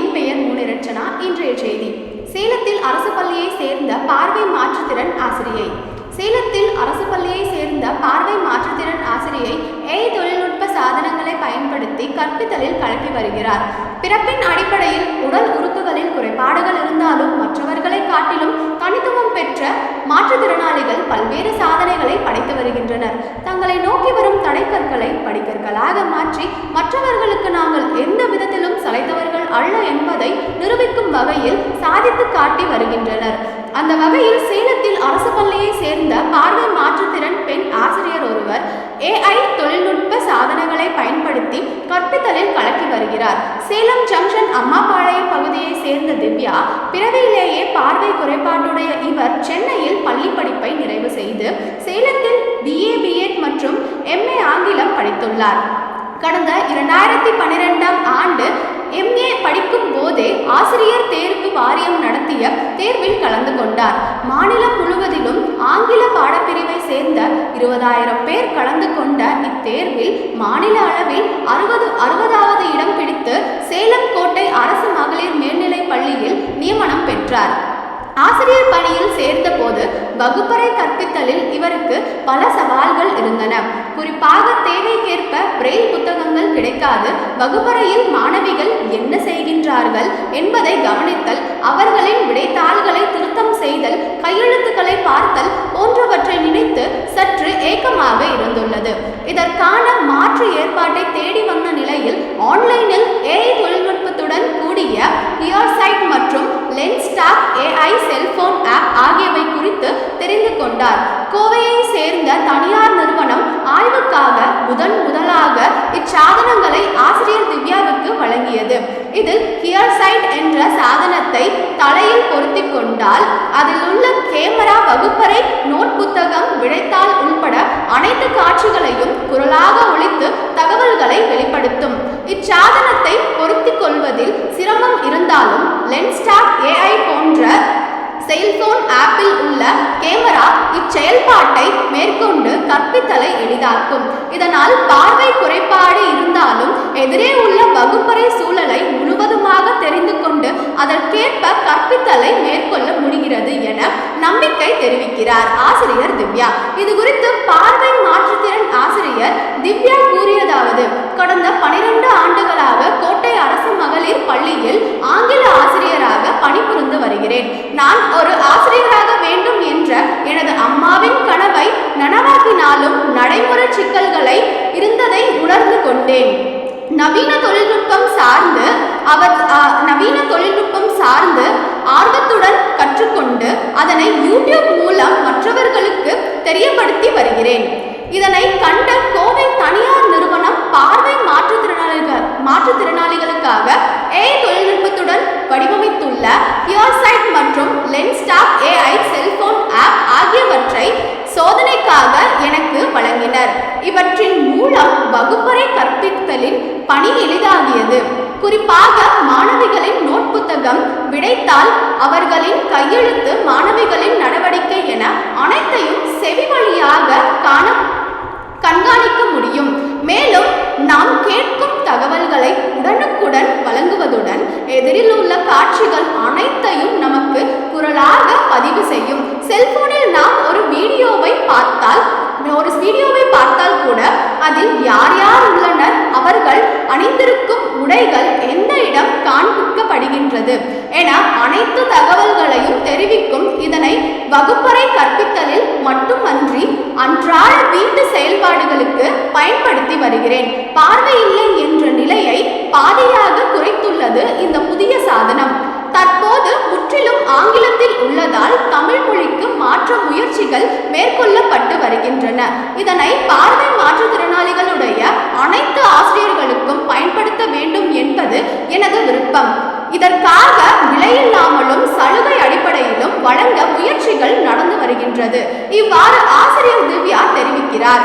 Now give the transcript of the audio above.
என் பெயர் முனிரட்சனா இன்றைய செய்தி. சேலத்தில் அரசு பள்ளியை சேர்ந்த பார்வை மாற்றுத்திறன் ஆசிரியை. சேலத்தில் அரசு பள்ளியை சேர்ந்த பார்வை மாற்றுத்திறன் ஆசிரியை ஏ தொழில்நுட்ப சாதனங்களை பயன்படுத்தி கற்பித்தலில் கலக்கி வருகிறார். பிறப்பின் அடிப்படையில் உடல் உறுப்புகளில் குறைபாடுகள் பெற்ற மாற்றுத்திறனாளிகள் பல்வேறு சாதனைகளை படைத்து வருகின்றனர். தங்களை நோக்கி வரும் தடைக்கற்களை படிக்கற்களாக மாற்றி மற்றவர்களுக்கு நாங்கள் எந்த விதத்திலும் சளைத்தவர்கள் அல்ல என்பதை நிரூபிக்கும் வகையில் சாதித்து காட்டி வருகின்றனர். அந்த வகையில் சேலத்தில் அரசு பள்ளியை சேர்ந்த பார்வை மாற்றுத்திறன் பெண் ஆசிரியர் ஒருவர் ஏஐ தொழில்நுட்ப சாதனங்களை பயன்படுத்தி கற்பித்தலில் கலக்கி வருகிறார். சேலம் ஜங்ஷன் அம்மாபாளையம் பகுதியை சேர்ந்த திவ்யா பிறவியிலேயே பார்வை குறைபாட்டுடைய இவர் சென்னையில் பள்ளி படிப்பை நிறைவு செய்து சேலத்தில் பிஏ பிஎட் மற்றும் எம்ஏ ஆங்கிலம் படித்துள்ளார். கடந்த இரண்டாயிரத்தி பன்னிரெண்டாம் ஆண்டு எம்ஏ படிக்கும் போதே ஆசிரியர் தேர்வு வாரியம் நடத்திய தேர்வில் கலந்து கொண்டார் மாநிலம் முழுவதிலும் ஆங்கில பாடப்பிரிவை சேர்ந்த இருபதாயிரம் பேர் கலந்து கொண்ட இத்தேர்வில் மாநில அளவில் அறுபது அறுபதாவது இடம் பிடித்து சேலம் கோட்டை அரசு மகளிர் மேல்நிலைப் பள்ளியில் நியமனம் பெற்றார். ஆசிரியர் பணியில் சேர்ந்தபோது வகுப்பறை கற்பித்தலில் இவருக்கு பல சவால்கள் இருந்தன. குறிப்பாக தேவைக்கேற்ப பிரெயில் புத்தகங்கள் கிடைக்காது வகுப்பறையில் மாணவிகள் என்ன செய்கின்றார்கள் என்பதை கவனித்தல் அவர்களின் விடைத்தாள்களை திருத்தம் செய்தல் கையெழுத்துக்களை பார்த்தல் போன்றவற்றை நினைத்து சற்று இருந்துள்ளது இதற்கான மாற்று ஏற்பாட்டை தேடி வந்த நிலையில் ஆன்லைனில் ஏஐ தொழில்நுட்பத்துடன் கூடிய ஹியர்சைட் மற்றும் லென்ஸ்டாக் ஏஐ செல்போன் ஆப் ஆகியவை குறித்து தெரிந்து கொண்டார். கோவையை சேர்ந்த தனியார் நிறுவனம் ஆய்வுக்காக முதன் முதலாக இச்சாதனங்களை ஆசிரியர் திவ்யா இதில் ஹியர்சைட் என்ற சாதனத்தை தலையில் பொருத்தி கொண்டால் அதில் உள்ள கேமரா வகுப்பறை நோட் புத்தகம் விடைத்தாள் உள்பட அனைத்து காட்சிகளையும் குரலாக ஒழித்து தகவல்களை வெளிப்படுத்தும். இச்சாதனத்தை பொருத்தி கொள்வதில் சிரமம் இருந்தாலும் லென்ஸ்டாக் ஏஐ போன்ற செயல் ஆப்பில் உள்ள கேமரா இச்செயல்பாட்டை மேற்கொண்டு கற்பித்தலை எளிதாக்கும். இதனால் பார்வை குறைபாடு இருந்தாலும் எதிரே உள்ள வகுப்பறை சூழலை முழுவதுமாக தெரிந்து கொண்டு அதற்கேற்ப கற்பித்தலை மேற்கொள்ள முடிகிறது என நம்பிக்கை தெரிவிக்கிறார் ஆசிரியர் திவ்யா. இது குறித்து பார்வை மாற்றுத்திறன் ஆசிரியர் திவ்யா கூறியதாவது கடந்த பனிரெண்டு ஆண்டுகளாக கோட்டை அரசு மகளிர் பள்ளியில் ஆங்கில ஆசிரியராக பணிபுரிந்து வருகிறேன். நான் ஒரு ஆசிரியராக வேண்டும் என்ற எனது அம்மாவின் கனவை நனவாக்கினாலும் நடைமுறை சிக்கல்களை இருந்ததை உணர்ந்து கொண்டேன். நவீன தொழில்நுட்பம் சார்ந்து அவர் நவீன தொழில்நுட்பம் சார்ந்து ஆர்வத்துடன் கற்றுக்கொண்டு அதனை யூடியூப் மூலம் மற்றவர்களுக்கு தெரியப்படுத்தி வருகிறேன். இதனை கண்ட கோவை தனியார் நிறுவனம் பார்வை மாற்றுத்திறனாளிகள் மாற்றுத்திறனாளிகளுக்காக ஏ தொழில்நுட்பத்துடன் வடிவமைத்துள்ள ஹியர்சைட் மற்றும் லென்ஸ்டாப் ஏஐ செல்போன் ஆப் ஆகியவற்றை சோதனைக்காக எனக்கு வழங்கினர். இவற்றின் மூலம் வகுப்பறை கற்பித்தலின் பணி எளிதாகியது. குறிப்பாக மாணவிகளின் நோட் புத்தகம் விடைத்தால் அவர்களின் கையெழுத்து மாணவிகள் அதில் யார் யார் உள்ளனர் அவர்கள் அணிந்திருக்கும் உடைகள் எந்த இடம் காண்பிக்கப்படுகின்றது என அனைத்து தகவல்களையும் தெரிவிக்கும் இதனை வகுப்பறை கற்பித்தலில் மட்டுமன்றி அன்றாட வீட்டு செயல்பாடுகளுக்கு பயன்படுத்தி வருகிறேன். பார்வையில்லை என்ற நிலையை பாதியாக குறைத்துள்ளது இந்த புதிய சாதனம். தற்போது முற்றிலும் ஆங்கிலத்தில் உள்ளதால் தமிழ் மொழிக்கு மாற்ற முயற்சிகள் மேற்கொள்ளப்பட்டு வருகின்றன. இதனை பார்வை மாற்றுத்திறனாளிகளுடைய அனைத்து ஆசிரியர்களுக்கும் பயன்படுத்த வேண்டும் என்பது எனது விருப்பம் இதற்காக விலையில்லாமலும் சலுகை அடிப்படையிலும் வழங்க முயற்சிகள் நடந்து இவ்வாறு ஆசிரியர் திவ்யா தெரிவிக்கிறார்.